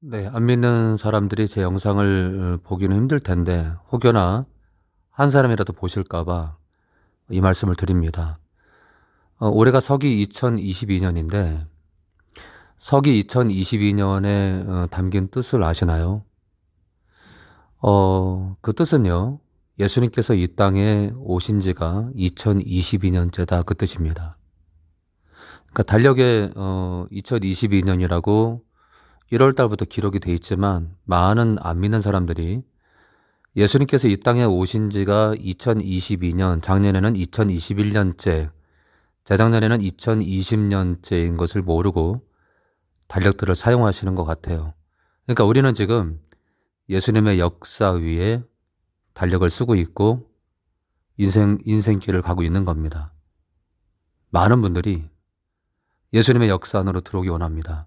네, 안 믿는 사람들이 제 영상을 어, 보기는 힘들 텐데, 혹여나 한 사람이라도 보실까 봐 이 말씀을 드립니다. 어, 올해가 서기 2022년인데, 서기 2022년에 어, 담긴 뜻을 아시나요? 어, 그 뜻은요, 예수님께서 이 땅에 오신 지가 2022년째다 그 뜻입니다. 그러니까 달력에 어, 2022년이라고 1월 달부터 기록이 돼 있지만 많은 안 믿는 사람들이 예수님께서 이 땅에 오신 지가 2022년, 작년에는 2021년째, 재작년에는 2020년째인 것을 모르고 달력들을 사용하시는 것 같아요. 그러니까 우리는 지금 예수님의 역사 위에 달력을 쓰고 있고 인생, 인생길을 가고 있는 겁니다. 많은 분들이 예수님의 역사 안으로 들어오기 원합니다.